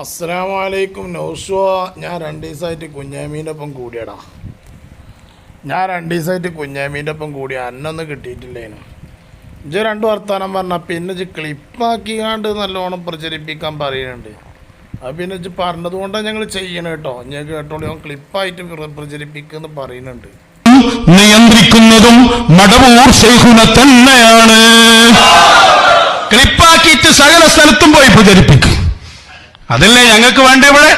അസ്സലാമലൈക്കും നൗഷോ ഞാൻ രണ്ട് ദിവസമായിട്ട് കുഞ്ഞാമീന്റെ ഒപ്പം കൂടിയടാ. ഞാൻ രണ്ട് ദിവസമായിട്ട് കുഞ്ഞാമീന്റെ ഒപ്പം കൂടി അന്നൊന്നും കിട്ടിയിട്ടില്ലേനു. ഇജ രണ്ട് വർത്താനം പറഞ്ഞ പിന്നെ ഇജ്ജ് ക്ലിപ്പാക്കിയാണ്ട് നല്ലോണം പ്രചരിപ്പിക്കാൻ പറയുന്നുണ്ട് അത് പിന്നെ ഇജ്ജ് പറഞ്ഞത് കൊണ്ടാണ് ഞങ്ങൾ ചെയ്യണം കേട്ടോ ഞാൻ കേട്ടോളൂ ഞാൻ ക്ലിപ്പായിട്ട് പ്രചരിപ്പിക്കുന്നു പറയുന്നുണ്ട്. നിയന്ത്രിക്കുന്നതും മടവൂർ ശൈഖുന തന്നെയാണ് ക്ലിപ്പാക്കിയിട്ട് സകല സ്ഥലത്തും പോയി പ്രചരിപ്പിക്കും. അതല്ലേ ഞങ്ങൾക്ക് വേണ്ട ഇവിടെ?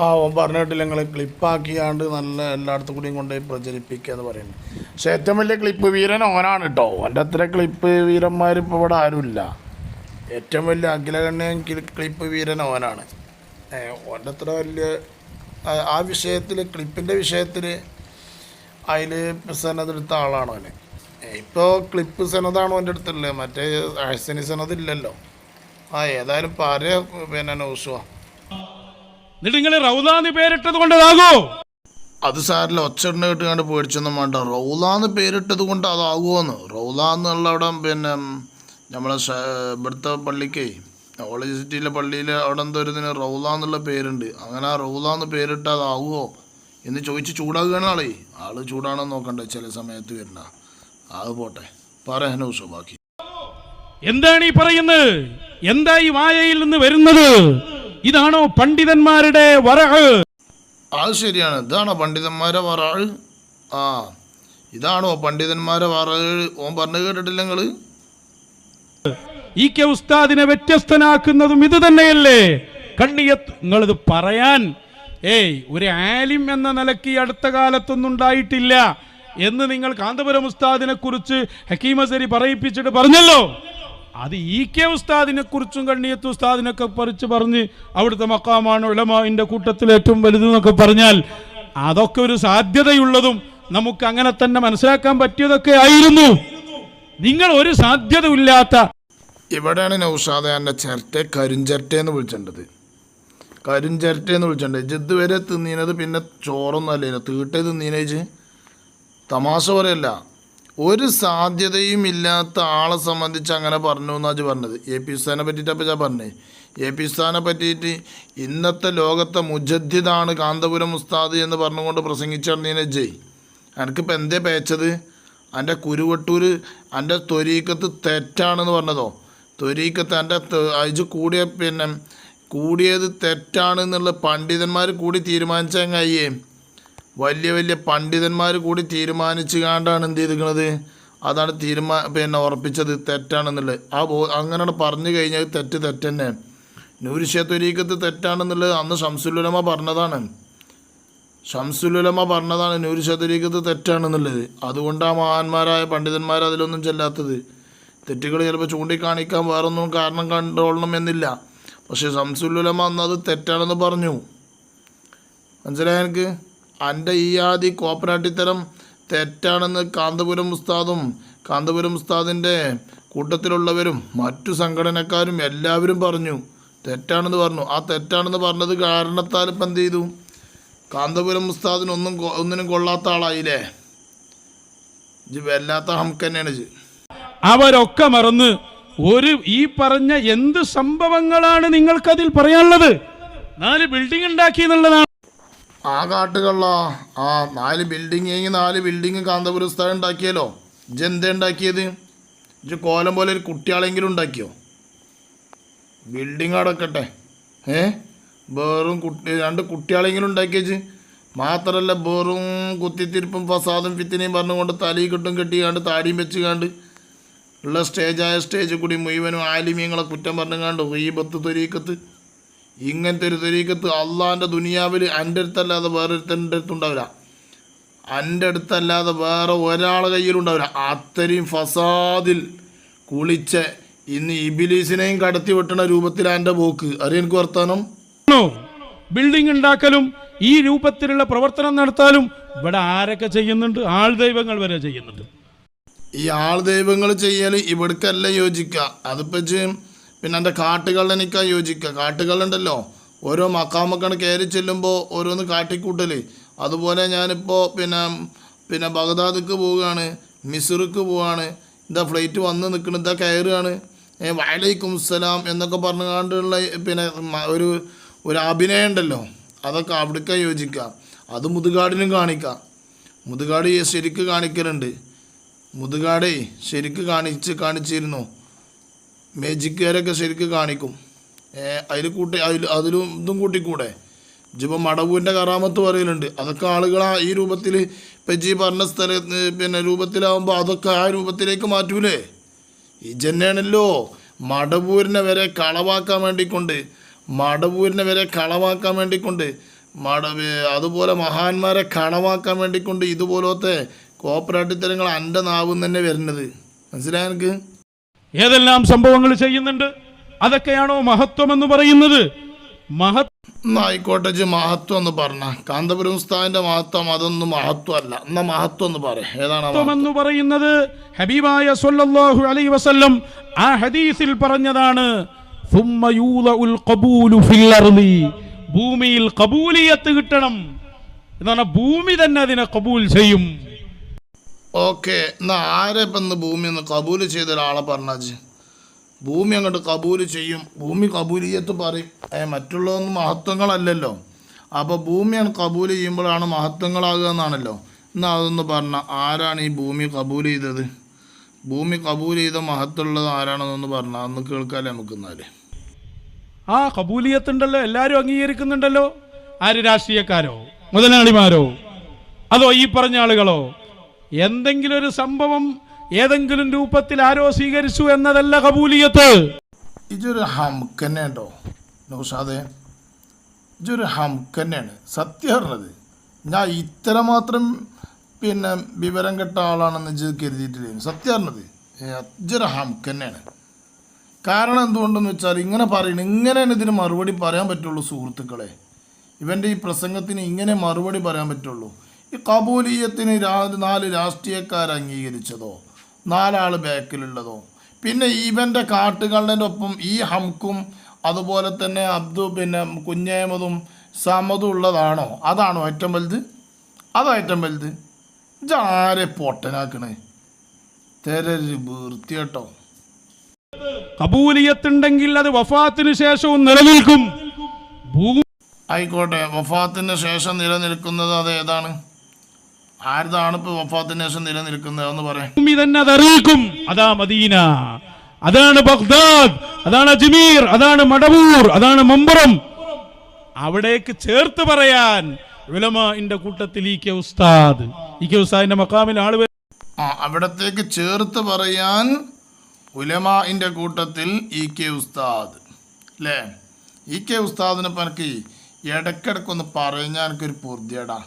ആ ഓൻ പറഞ്ഞിട്ടില്ല നിങ്ങൾ ക്ലിപ്പാക്കിയാണ്ട് നല്ല എല്ലായിടത്തും കൂടിയും കൊണ്ടുപോയി പ്രചരിപ്പിക്കുക എന്ന് പറയുന്നത്. പക്ഷെ ഏറ്റവും വലിയ ക്ലിപ്പ് വീരൻ ഓനാണ് കേട്ടോ ഓന്റെ അത്ര ക്ലിപ്പ് വീരന്മാർ ഇപ്പോൾ ഇവിടെ ആരുമില്ല. ഏറ്റവും വലിയ അഖിലകണ്യൻ ക്ലിപ്പ് വീരൻ ഓനാണ്. ഓന്റെ അത്ര വലിയ ആ- ആ വിഷയത്തിൽ ക്ലിപ്പിന്റെ വിഷയത്തിൽ അതിൽ സനത് എടുത്ത ആളാണ് അവന് ഇപ്പോൾ ക്ലിപ്പ് സനതാണ് ഓന്റെ അടുത്തുള്ളത്. മറ്റേ ഹസനി സനത് ഇല്ലല്ലോ ആ ഏതായാലും പാര പിന്നെ എന്നിട്ട് നിങ്ങൾ റൗദാന്ന് പേരിട്ടത് കൊണ്ടതാകോ അത് സാറില്ല ഒച്ചടിനെ കേട്ടുകൊണ്ട് പേടിച്ചൊന്നും വേണ്ട. റൗലാന്ന് പേരിട്ടത് കൊണ്ട് അതാകുമോന്ന് റൗലാന്നുള്ള അവിടെ പിന്നെ നമ്മളെ ഇവിടുത്തെ പള്ളിക്കേ കോളേജ് സിറ്റിയിലെ പള്ളിയിൽ അവിടെ എന്തോ ഒരു ഇതിന് റൗലാന്നുള്ള പേരുണ്ട്. അങ്ങനെ ആ റൗലാന്ന് പേരിട്ട് അതാകുമോ എന്ന് ചോദിച്ച് ചൂടാകുകയാണ് ആളേ. ആൾ ചൂടാണോ നോക്കണ്ടേ ചില സമയത്ത് വരുന്ന അത് പോട്ടെ. പറയാനോ ബാക്കി. എന്താണ് ഈ പറയുന്നത്? എന്താ ഈ വായയിൽ നിന്ന് വരുന്നത്? ഇതാണോ പണ്ഡിതന്മാരുടെ വരഹ് അത് ശരിയാണ്. ഇതാണോ പണ്ഡിതന്മാരെ വറാഴ് ആ ഇതാണോ പണ്ഡിതന്മാരെ വറാഴ് ഓൻ പറഞ്ഞു കേട്ടിട്ടില്ല ഈ കെ ഉസ്താദിനെ വ്യത്യസ്തനാക്കുന്നതും ഇത് തന്നെയല്ലേ? കണ്ണിയത്ത് നിങ്ങളിത് പറയാൻ ഏയ് ഒരു ആലിം എന്ന നിലയ്ക്ക് ഈ അടുത്ത കാലത്തൊന്നും ഉണ്ടായിട്ടില്ല എന്ന് നിങ്ങൾ കാന്തപുരം ഉസ്താദിനെ കുറിച്ച് ഹക്കീമസരി പറയിപ്പിച്ചിട്ട് പറഞ്ഞല്ലോ. അത് ഈ കെ ഉസ്താദിനെ കുറിച്ചും കണ്ണിയത്ത് ഉസ്താദിനൊക്കെ പറിച്ച് പറഞ്ഞ് അവിടുത്തെ മക്കാമാണ് ഉലമാവിന്റെ കൂട്ടത്തിൽ ഏറ്റവും വലുത് എന്നൊക്കെ പറഞ്ഞാൽ അതൊക്കെ ഒരു സാധ്യതയുള്ളതും നമുക്ക് അങ്ങനെ തന്നെ മനസ്സിലാക്കാൻ പറ്റിയതൊക്കെ ആയിരുന്നു. നിങ്ങൾ ഒരു സാധ്യത ഇല്ലാത്ത ഇവിടെയാണ് നൗഷാദ എന്റെ എന്ന് വിളിച്ചിട്ടത് കരിഞ്ചിരട്ട എന്ന് വിളിച്ചിട്ടുണ്ട് ജിദ് വരെ തിന്നീനത് പിന്നെ ചോറൊന്നും അല്ലേ തീട്ടേ തിന്നീനേച്ച് തമാശ പറയല്ല. ഒരു സാധ്യതയും ഇല്ലാത്ത ആളെ സംബന്ധിച്ച് അങ്ങനെ പറഞ്ഞു എന്നാ പറഞ്ഞത്. എ പി ഉസ്താനെ പറ്റിയിട്ട് അപ്പം ഞാൻ പറഞ്ഞേ. എ പി ഉസ്താനെ പറ്റിയിട്ട് ഇന്നത്തെ ലോകത്തെ മുജദ്ദിദാണ് കാന്തപുരം ഉസ്താദ് എന്ന് പറഞ്ഞുകൊണ്ട് പ്രസംഗിച്ചിരുന്നതിനെ ജയ് എനിക്കിപ്പോൾ എന്തേ പേച്ചത്? എന്റെ കുരുവട്ടൂർ എന്റെ തൊരീക്കത്ത് തെറ്റാണെന്ന് പറഞ്ഞതോ? തൊരീക്കത്ത് എന്റെ അയച്ച് കൂടിയ പിന്നെ കൂടിയത് തെറ്റാണെന്നുള്ള പണ്ഡിതന്മാർ കൂടി തീരുമാനിച്ചങ്ങയ്യേ വലിയ വലിയ പണ്ഡിതന്മാർ കൂടി തീരുമാനിച്ചു കാണ്ടാണ് എന്ത് ചെയ്തിരിക്കുന്നത് അതാണ് തീരുമാ പിന്നെ ഉറപ്പിച്ചത് തെറ്റാണെന്നുള്ളത്. ആ ബോ അങ്ങനെയാണ് പറഞ്ഞു കഴിഞ്ഞാൽ തെറ്റ് തെറ്റ് തന്നെ നൂരിശത്തൊരീക്കത്ത് തെറ്റാണെന്നുള്ളത് അന്ന് ഷംസുലുലമ പറഞ്ഞതാണ്. ഷംസുലുലമ പറഞ്ഞതാണ് നൂരിശത്തൊരീക്കത്ത് തെറ്റാണെന്നുള്ളത്. അതുകൊണ്ട് ആ മഹാന്മാരായ പണ്ഡിതന്മാർ അതിലൊന്നും ചെല്ലാത്തത്. തെറ്റുകൾ ചിലപ്പോൾ ചൂണ്ടിക്കാണിക്കാൻ വേറൊന്നും കാരണം കണ്ടോളണം എന്നില്ല പക്ഷേ ഷംസുലുലമ അന്ന് അത് തെറ്റാണെന്ന് പറഞ്ഞു. മനസ്സിലായ എനിക്ക്? എന്റെ ഈ ആദി കോപ്പറാട്ടിത്തരം തെറ്റാണെന്ന് കാന്തപുരം ഉസ്താദും കാന്തപുരം ഉസ്താദിന്റെ കൂട്ടത്തിലുള്ളവരും മറ്റു സംഘടനക്കാരും എല്ലാവരും പറഞ്ഞു. തെറ്റാണെന്ന് പറഞ്ഞു. ആ തെറ്റാണെന്ന് പറഞ്ഞത് കാരണത്താൽ ഇപ്പം എന്ത് ചെയ്തു? കാന്തപുരം ഉസ്താദിനൊന്നും ഒന്നിനും കൊള്ളാത്ത ആളായില്ലേ? ഇത് വല്ലാത്ത ഹംക്കന്നെയാണ് അവരൊക്കെ മറന്ന് ഒരു ഈ പറഞ്ഞ എന്ത് സംഭവങ്ങളാണ് നിങ്ങൾക്കതിൽ പറയാനുള്ളത്? നാല് ബിൽഡിംഗ് ഉണ്ടാക്കി എന്നുള്ളതാണ് ആ കാട്ടുകള്ള. ആ നാല് ബിൽഡിങ് നാല് ബിൽഡിങ് കാന്തപുരം സ്ഥലം ഉണ്ടാക്കിയല്ലോ ഇജ് എന്താ ഉണ്ടാക്കിയത്? ഇജ് കോലം പോലെ ഒരു കുട്ടിയാളെങ്കിലും ഉണ്ടാക്കിയോ? ബിൽഡിങ് അടക്കട്ടെ. ഏ? വേറും കുട്ടി രണ്ട് കുട്ടിയാളെങ്കിലും ഉണ്ടാക്കിയച്ച് മാത്രമല്ല വേറും കുത്തിത്തിരിപ്പും ഫസാദും ഫിത്തിനെയും പറഞ്ഞുകൊണ്ട് തലയിൽ കെട്ടും കെട്ടിക്കാണ്ട് താടിയും വെച്ച് കാണ്ട് ഉള്ള സ്റ്റേജായ സ്റ്റേജ് കൂടി മുഴുവനും ആലിമ്യങ്ങളെ കുറ്റം പറഞ്ഞുകാണ്ട് ഈ തൊരീക്കത്ത് ഇങ്ങനത്തെ ഒരു തെരീക്കത്ത് അള്ളാന്റെ ദുനിയാവിൽ എന്റെ അടുത്തല്ലാതെ വേറൊരുത്തന്റെ അടുത്തുണ്ടാവില്ല. എന്റെ അടുത്തല്ലാതെ വേറെ ഒരാളെ കയ്യിലുണ്ടാവില്ല. അത്രയും ഫസാദിൽ കുളിച്ച് ഇന്ന് ഇബിലീസിനെയും കടത്തി വെട്ടണ രൂപത്തിലാണ് എന്റെ പോക്ക്. അറിയാൻ എനിക്ക് വർത്താനം? ബിൽഡിംഗ് ഉണ്ടാക്കലും ഈ രൂപത്തിലുള്ള പ്രവർത്തനം നടത്താലും ഇവിടെ ആരൊക്കെ ചെയ്യുന്നുണ്ട്? ആൾ ദൈവങ്ങൾ വരെ ചെയ്യുന്നുണ്ട്. ഈ ആൾ ദൈവങ്ങൾ ചെയ്യൽ ഇവിടേക്കല്ല യോജിക്കുക അതിപ്പോൾ പിന്നെ എന്റെ എനിക്ക് യോജിക്കുക കാട്ടുകളുണ്ടല്ലോ ഓരോ മക്കാമക്കാണ് കയറി ചെല്ലുമ്പോൾ ഓരോന്ന് കാട്ടിക്കൂട്ടൽ അതുപോലെ ഞാനിപ്പോൾ പിന്നെ പിന്നെ ബഗ്ദാദിക്ക് പോവുകയാണ്. മിസർക്ക് പോവുകയാണ് ഇതാ ഫ്ലൈറ്റ് വന്ന് നിൽക്കണം ഇതാ കയറുകയാണ്. വയലൈക്കും സലാം എന്നൊക്കെ പറഞ്ഞു കണ്ടുള്ള പിന്നെ ഒരു ഒരു അഭിനയം ഉണ്ടല്ലോ. അതൊക്കെ അവിടേക്ക് യോജിക്കുക അത് മുതുകാടിനും കാണിക്കാം. മുതുകാട് ശരിക്ക് കാണിക്കലുണ്ട്. മുതുകാടേ ശരിക്ക് കാണിച്ച് കാണിച്ചിരുന്നു. മേജിക്കുകാരൊക്കെ ശരിക്ക് കാണിക്കും. അതിൽ കൂട്ടി അതിൽ അതിലും ഇതും കൂട്ടിക്കൂടെ? ഇജിപ്പം മടവൂന്റെ കറാമത്ത് പറയലുണ്ട്. അതൊക്കെ ആളുകൾ ആ ഈ രൂപത്തിൽ ഇപ്പം ജി പറഞ്ഞ സ്ഥല പിന്നെ രൂപത്തിലാവുമ്പോൾ അതൊക്കെ ആ രൂപത്തിലേക്ക് മാറ്റൂലേ? ഈ ജന്നാണല്ലോ മടവൂരിനെ വരെ കളവാക്കാൻ വേണ്ടിക്കൊണ്ട് മടവൂരിനെ വരെ കളവാക്കാൻ വേണ്ടിക്കൊണ്ട് മട അതുപോലെ മഹാന്മാരെ കളവാക്കാൻ വേണ്ടിക്കൊണ്ട് ഇതുപോലത്തെ കോപ്പറേറ്റീവ് തരങ്ങൾ എന്റെ നാവും തന്നെ വരുന്നത് മനസ്സിലായ എനിക്ക് ഏതെല്ലാം സംഭവങ്ങൾ ചെയ്യുന്നുണ്ട്? അതൊക്കെയാണോ മഹത്വം എന്ന് പറയുന്നത്? മഹത്വം ആയിക്കോട്ടെ മഹത്വം എന്ന് പറഞ്ഞ. കാന്തപുരം ഉസ്താവിന്റെ മഹത്വം അതൊന്നും മഹത്വമല്ല. എന്നാ മഹത്വം എന്ന് പറയാം. എന്ന് പറയുന്നത് ഹബീബായ സൊല്ലാഹു അലൈഹി വസല്ലം ആ ഹദീസിൽ പറഞ്ഞതാണ് ഭൂമിയിൽ കബൂലിയത്ത് കിട്ടണം. എന്ന് ഭൂമി തന്നെ അതിനെ കബൂൽ ചെയ്യും. ഓക്കെ എന്നാൽ ആരെ ഇപ്പം ഇന്ന് ഭൂമി ഒന്ന് കബൂൽ ചെയ്ത ഒരാളെ പറഞ്ഞാച്ച് ഭൂമി അങ്ങോട്ട് കബൂൽ ചെയ്യും. ഭൂമി കബൂലിയത്ത് പറയും. ഏ മറ്റുള്ളതൊന്നും മഹത്വങ്ങളല്ലല്ലോ. അപ്പോൾ ഭൂമിയാണ് കബൂൽ ചെയ്യുമ്പോഴാണ് മഹത്വങ്ങളാകുക എന്നാണല്ലോ. എന്നാൽ അതൊന്ന് പറഞ്ഞ ആരാണ് ഈ ഭൂമി കബൂൽ ചെയ്തത്? ഭൂമി കബൂൽ ചെയ്ത മഹത്വമുള്ളത് ആരാണെന്നൊന്ന് പറഞ്ഞാൽ അന്ന് കേൾക്കാല്ലേ നമുക്ക് എന്നാൽ ആ കബൂലിയത്തുണ്ടല്ലോ എല്ലാവരും അംഗീകരിക്കുന്നുണ്ടല്ലോ. ആര് രാഷ്ട്രീയക്കാരോ മുതലാളിമാരോ അതോ ഈ പറഞ്ഞ ആളുകളോ? എന്തെങ്കിലും ഒരു സംഭവം ഏതെങ്കിലും രൂപത്തിൽ ആരോ സ്വീകരിച്ചു എന്നതല്ല കബൂലിയത്ത്. ഇതൊരു ഹംക്കന്നെ ഉണ്ടോ നൗഷാദെ ഇതൊരു ഹംക്കന്നെയാണ് സത്യം പറഞ്ഞത് ഞാൻ ഇത്ര മാത്രം പിന്നെ വിവരം കെട്ട ആളാണെന്ന് ഇത് കരുതിയിട്ടില്ല? സത്യം പറഞ്ഞത് ഇതൊരു ഹംക്കന്നെയാണ് കാരണം എന്തുകൊണ്ടെന്ന് വെച്ചാൽ ഇങ്ങനെ പറയണം ഇങ്ങനെയാണ് ഇതിന് മറുപടി പറയാൻ പറ്റുള്ളൂ സുഹൃത്തുക്കളെ. ഇവന്റെ ഈ പ്രസംഗത്തിന് ഇങ്ങനെ മറുപടി പറയാൻ പറ്റുള്ളൂ. ഈ കബൂലിയത്തിന് നാല് രാഷ്ട്രീയക്കാർ അംഗീകരിച്ചതോ? നാലാൾ ബാക്കിലുള്ളതോ? പിന്നെ ഇവന്റെ കാട്ടുകളുടെ ഒപ്പം ഈ ഹംക്കും അതുപോലെ തന്നെ അബ്ദു പിന്നെ കുഞ്ഞേമതും സമതും ഉള്ളതാണോ? അതാണോ ഏറ്റവും വലുത്? അതാ ഏറ്റവും വലുത്. ഇജാരെ പൊട്ടനാക്കണേ. തെരര് വൃത്തിയേട്ടോ കബൂലിയത്തുണ്ടെങ്കിൽ അത് വഫാത്തിന് ശേഷവും നിലനിൽക്കും. ആയിക്കോട്ടെ വഫാത്തിന് ശേഷം നിലനിൽക്കുന്നത് അത് ഏതാണ്? ആരുതാണ് ഇപ്പൊ വഫാത്തിന് ശേഷം നിലനിൽക്കുന്നതെന്ന് പറയാം തന്നെ അത് മദീന. അതാണ് ബഗ്ദാദ്. അതാണ് അജ്മീർ. അതാണ് മടവൂർ. അതാണ് മമ്പുറം. അവിടേക്ക് ചേർത്ത് പറയാൻ വിലമാന്റെ കൂട്ടത്തിൽ ഈ കെ ഉസ്താദ്. ഈ കെ ഉസ്താദിന്റെ മക്കാമിൽ ആൾ അവിടത്തേക്ക് ചേർത്ത് പറയാൻ ഉലമാന്റെ കൂട്ടത്തിൽ ഇ കെ ഉസ്താദ്. അല്ലേ ഇ കെ ഉസ്താദിനെ പനക്ക് ഇടയ്ക്കിടയ്ക്കൊന്ന് പറഞ്ഞാൽ എനിക്കൊരു പൂർത്തിയാടാ.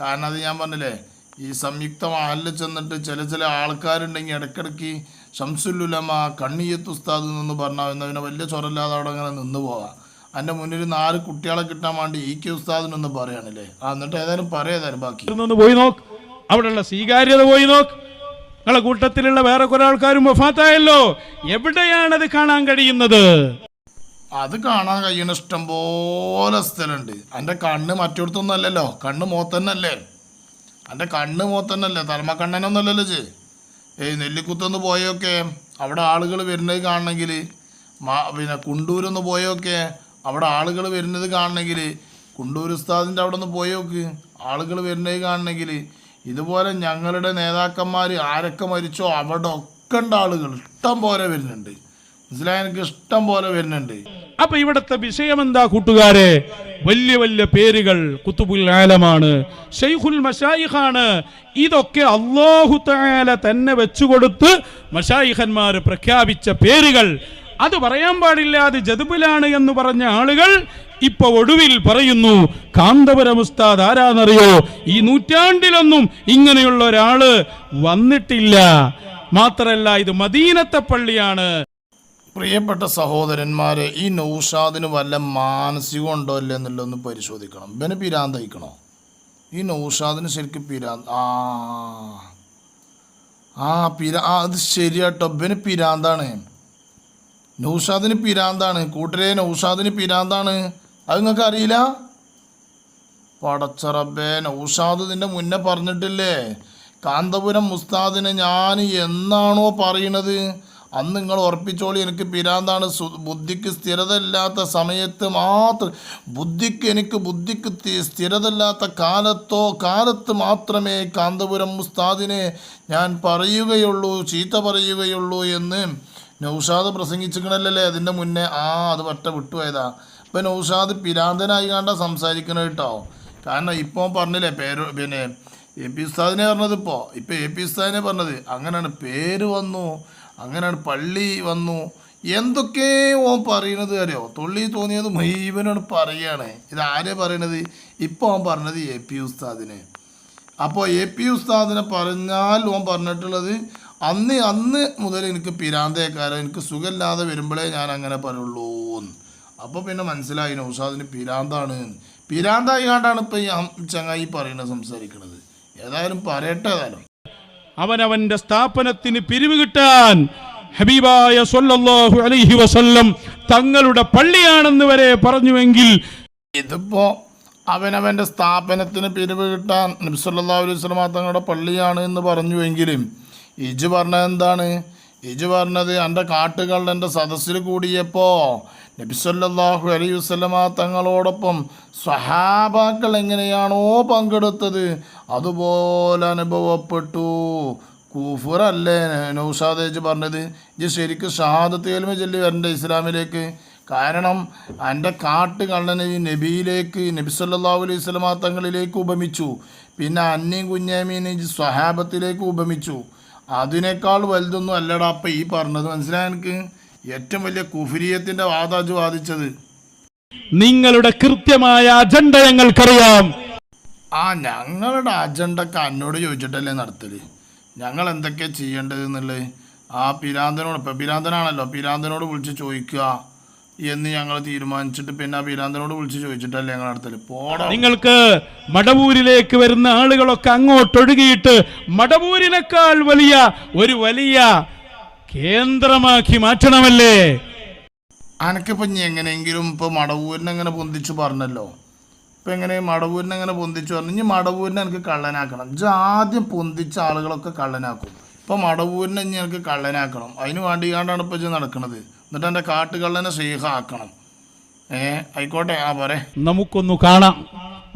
കാരണം അത് ഞാൻ പറഞ്ഞില്ലേ ഈ സംയുക്ത മഹലിൽ ചെന്നിട്ട് ചില ചില ആൾക്കാരുണ്ടെങ്കിൽ ഇടയ്ക്കിടയ്ക്ക് ഷംസുല്ലുലമ കണ്ണിയത്ത് ഉസ്താദ് എന്ന് പറഞ്ഞാൽ പിന്നെ വലിയ ചൊരല്ലാതെ അവിടെ അങ്ങനെ നിന്ന് പോകാം എന്റെ മുന്നിൽ നാല് കുട്ടികളെ കിട്ടാൻ വേണ്ടി ഈ കെ ഉസ്താദിനൊന്ന് പറയാണല്ലേ? ആ എന്നിട്ട് ഏതായാലും പറയേതായാലും ബാക്കി. ഒന്ന് പോയി നോക്ക്. അവിടെയുള്ള സ്വീകാര്യത പോയി നോക്ക്. നിങ്ങളെ കൂട്ടത്തിലുള്ള വേറെ കുറെ ആൾക്കാരും വഫാത്തായല്ലോ. എവിടെയാണത് കാണാൻ കഴിയുന്നത്? അത് കാണാൻ കഴിയുന്ന ഇഷ്ടം പോലെ സ്ഥലമുണ്ട് എന്റെ കണ്ണ് മറ്റൊടുത്തൊന്നും അല്ലല്ലോ. കണ്ണ് മോത്തന്നല്ലേ എന്റെ കണ്ണ് മോത്തന്നല്ലേ? തലമ കണ്ണനൊന്നല്ലല്ലോ ചേ ഏയ് നെല്ലിക്കുത്തൊന്ന് പോയൊക്കെ. അവിടെ ആളുകൾ വരുന്നത് കാണണമെങ്കിൽ മാ പിന്നെ കുണ്ടൂരൊന്ന് പോയൊക്കെ. അവിടെ ആളുകൾ വരുന്നത് കാണണമെങ്കിൽ കുണ്ടൂർ ഉസ്താദിന്റെ അവിടെ ഒന്ന് പോയോക്ക്. ആളുകൾ വരുന്നത് കാണണമെങ്കിൽ ഇതുപോലെ ഞങ്ങളുടെ നേതാക്കന്മാർ ആരൊക്കെ മരിച്ചോ അവിടെ ഒക്കെ ഉണ്ട് ആളുകൾ ഇഷ്ടം പോലെ വരുന്നുണ്ട്. എനിക്ക് ഇഷ്ടം പോലെ വരുന്നുണ്ട്. അപ്പൊ ഇവിടുത്തെ വിഷയം എന്താ കൂട്ടുകാരെ? വലിയ വലിയ പേരുകൾ കുത്തുബുൽ ആലമാണ്. ഷെയ്ഖുൽ മഷായിഖാണ് ഇതൊക്കെ അള്ളാഹു താല തന്നെ വെച്ചുകൊടുത്ത് മഷായിഖന്മാർ പ്രഖ്യാപിച്ച പേരുകൾ. അത് പറയാൻ പാടില്ല അത് ജതുബിലാണ് എന്ന് പറഞ്ഞ ആളുകൾ ഇപ്പൊ ഒടുവിൽ പറയുന്നു കാന്തപുരം ഉസ്താദ് ആരാന്നറിയോ? ഈ നൂറ്റാണ്ടിലൊന്നും ഇങ്ങനെയുള്ള ഒരാൾ വന്നിട്ടില്ല. മാത്രല്ല ഇത് മദീനത്തെ പള്ളിയാണ്. പ്രിയപ്പെട്ട സഹോദരന്മാരെ ഈ നൗഷാദിന് വല്ല മാനസികം ഉണ്ടോ ഇല്ല എന്നുള്ളതൊന്ന് പരിശോധിക്കണം. ഇവന് പിരാന്തയിക്കണോ ഈ നൗഷാദിന് ശരിക്കും പിരാന്ത് ആ ആ പിരാ അത് ശരിയാട്ടോ. ഇവന് പിരാന്താണ്. നൗഷാദിന് പിരാന്താണ്. കൂട്ടരെ നൗഷാദിന് പിരാന്താണ്. അത് നിങ്ങൾക്ക് അറിയില്ല? പടച്ചറബേ നൗഷാദ് ഇതിന്റെ മുന്നേ പറഞ്ഞിട്ടില്ലേ? കാന്തപുരം മുസ്താദിനെ ഞാൻ എന്നാണോ പറയണത്? അന്ന് നിങ്ങൾ ഉറപ്പിച്ചോളി എനിക്ക് പിരാന്താണ് ബുദ്ധിക്ക് സ്ഥിരത ഇല്ലാത്ത സമയത്ത് മാത്രം ബുദ്ധിക്ക് എനിക്ക് ബുദ്ധിക്ക് സ്ഥിരത ഇല്ലാത്ത കാലത്തോ കാലത്ത് മാത്രമേ കാന്തപുരം ഉസ്താദിനെ ഞാൻ പറയുകയുള്ളൂ ചീത്ത പറയുകയുള്ളൂ എന്ന് നൗഷാദ് പ്രസംഗിച്ചിക്കണല്ലേ അതിന്റെ മുന്നേ ആ അത് പറ്റ വിട്ടുപോയതാ. ഇപ്പം നൗഷാദ് പിരാന്തനായി കണ്ട സംസാരിക്കണ കേട്ടോ. കാരണം ഇപ്പോൾ പറഞ്ഞില്ലേ പേര് പിന്നെ എ പി ഉസ്താദിനെ പറഞ്ഞത് ഇപ്പോൾ ഇപ്പം എ പി ഉസ്താദിനെ പറഞ്ഞത്. അങ്ങനെയാണ് പേര് വന്നു. അങ്ങനെയാണ് പള്ളി വന്നു. എന്തൊക്കെ ഓൻ പറയണത് അറിയോ? തുള്ളി തോന്നിയത് മൈവനോട് പറയാണ്. ഇത് ആരെ പറയണത്? ഇപ്പോൾ ഓൻ പറഞ്ഞത് എ പി ഉസ്താദിനെ. അപ്പോൾ എ പി ഉസ്താദിനെ പറഞ്ഞാൽ ഓൻ പറഞ്ഞിട്ടുള്ളത് അന്ന് അന്ന് മുതൽ എനിക്ക് പിരാന്തേക്കാരൻ എനിക്ക് സുഖമില്ലാതെ വരുമ്പോഴേ ഞാൻ അങ്ങനെ പറയുള്ളൂ അപ്പോൾ പിന്നെ മനസ്സിലായി നൗഷാദിന് പിരാന്താണ്. പിരാന്തായി കണ്ടാണ് ഇപ്പോൾ ഈ ചങ്ങായി പറയുന്നത് സംസാരിക്കുന്നത് ഏതായാലും പറയട്ടെ ഏതായാലും. അവനവന്റെ സ്ഥാപനത്തിന് പിരിവ് കിട്ടാൻ ഹബീബായ സൊല്ലാഹു അലൈഹി വസല്ലം തങ്ങളുടെ പള്ളിയാണെന്ന് വരെ പറഞ്ഞുവെങ്കിൽ ഇതിപ്പോ അവനവന്റെ സ്ഥാപനത്തിന് പിരിവ് കിട്ടാൻ നബ്സല്ലാ അലൈഹി സ്വലമാ തങ്ങളുടെ പള്ളിയാണ് എന്ന് പറഞ്ഞുവെങ്കിലും ഇജ് പറഞ്ഞ എന്താണ്? ഇജ് പറഞ്ഞത് എന്റെ കാട്ടുകൾ എന്റെ സദസ്സിൽ കൂടിയപ്പോൾ നബിസ്വല്ലാഹു അലൈ വസ്ലമ തങ്ങളോടൊപ്പം സ്വഹാബാക്കൾ എങ്ങനെയാണോ പങ്കെടുത്തത് അതുപോലെ അനുഭവപ്പെട്ടു. കൂഫുറല്ലേ? നൗഷാദേജ് പറഞ്ഞത് ഇത് ശരിക്കും ഷഹാദത്ത് കൽമ ചൊല്ലി വരണ്ട ഇസ്ലാമിലേക്ക്? കാരണം എന്റെ കാട്ട് കള്ളനെ ഈ നബിയിലേക്ക് നബി സല്ലല്ലാഹു അലൈഹി സ്വലമാ തങ്ങളിലേക്ക് ഉപമിച്ചു. പിന്നെ അന്നി കുഞ്ഞാമീനെ സ്വഹാബത്തിലേക്ക് ഉപമിച്ചു. അതിനേക്കാൾ വലുതൊന്നും അല്ലടാ അപ്പം ഈ പറഞ്ഞത്. മനസ്സിലായ എനിക്ക് ഏറ്റവും വലിയ കുഫിരിയത്തിന്റെ വാദാജ് വാദിച്ചത്. നിങ്ങളുടെ കൃത്യമായ അജണ്ട ഞങ്ങൾക്കറിയാം. ആ ഞങ്ങളുടെ അജണ്ടൊക്കെ എന്നോട് ചോദിച്ചിട്ടല്ലേ നടത്തൽ? ഞങ്ങൾ എന്തൊക്കെയാ ചെയ്യേണ്ടത് എന്നുള്ളത്? ആ പിരാന്തനോട്. ഇപ്പം പിരാന്തനാണല്ലോ. പിരാന്തനോട് വിളിച്ച് ചോദിക്കുക. എന്ന് ഞങ്ങൾ തീരുമാനിച്ചിട്ട് പിന്നെ ആ വിളിച്ച് ചോദിച്ചിട്ടല്ലേ ഞങ്ങൾ അടുത്തത് പോടാ. നിങ്ങൾക്ക് മടവൂരിലേക്ക് വരുന്ന ആളുകളൊക്കെ അങ്ങോട്ടൊഴുകിയിട്ട് മടവൂരിനേക്കാൾ വലിയ ഒരു വലിയ കേന്ദ്രമാക്കി മാറ്റണമല്ലേ? അനക്കിപ്പോ ഇനി എങ്ങനെയെങ്കിലും ഇപ്പൊ മടവൂരിനെങ്ങനെ പൊന്തിച്ച് പറഞ്ഞല്ലോ. ഇപ്പൊ എങ്ങനെ മടവൂരിനെങ്ങനെ പൊന്തിച്ച് പറഞ്ഞു? ഇനി മടവൂരിനെ എനിക്ക് കള്ളനാക്കണം. ഇജ്ജ് ആദ്യം പൊന്തിച്ച ആളുകളൊക്കെ കള്ളനാക്കും. ഇപ്പൊ മടവൂരിനെ ഇനി എനിക്ക് കള്ളനാക്കണം. അതിന് വേണ്ടിയാണ്ടാണ് ഇപ്പൊ ഇജ്ജ് നടക്കുന്നത് എന്നിട്ട് എന്റെ കാട്ടുകള്ളനെ ആക്കണം ഏ ആയിക്കോട്ടെ ആ പോരെ. നമുക്കൊന്നു കാണാം.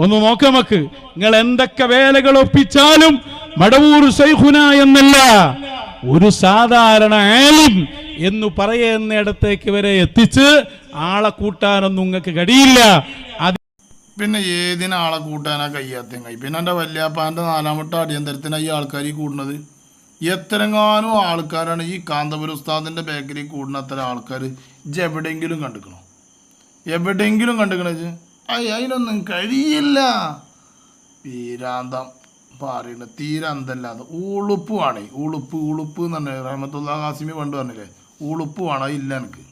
ഒന്ന് നോക്കാം നമുക്ക്. നിങ്ങൾ എന്തൊക്കെ വേലകൾ ഒപ്പിച്ചാലും മടവൂർ സൈഹുന എന്നല്ല ഒരു സാധാരണ ആലും എന്ന് പറയുന്നിടത്തേക്ക് വരെ എത്തിച്ച് ആളെ കൂട്ടാനൊന്നും നിങ്ങൾക്ക് കഴിയില്ല. അത് പിന്നെ ഏതിനാളെ കൂട്ടാനാ കയ്യാത്ത കൈ പിന്നെ എന്റെ വല്യാപ്പാന്റെ നാലാമത്തെ അടിയന്തരത്തിനായി ആൾക്കാർ കൂടുന്നത്? എത്രങ്ങാനും ആൾക്കാരാണ് ഈ കാന്തപുര ഉസ്താദിന്റെ ബേക്കറി കൂടുന്ന അത്ര ആൾക്കാർ ഇജ്ജ് എവിടെയെങ്കിലും കണ്ടിക്കണോ? എവിടെയെങ്കിലും കണ്ടുക്കണേ അയ്യ അതിനൊന്നും കഴിയില്ല. തീരാന്തം പറയണ തീരാന്തല്ലാതെ ഉളുപ്പ് വേണേ. ഉളുപ്പ് ഉളുപ്പ് എന്ന് പറഞ്ഞു റഹമത്തുള്ള കാസിമി പണ്ട് പറഞ്ഞില്ലേ? ഉളുപ്പുമാണ് അതില്ല എനിക്ക്.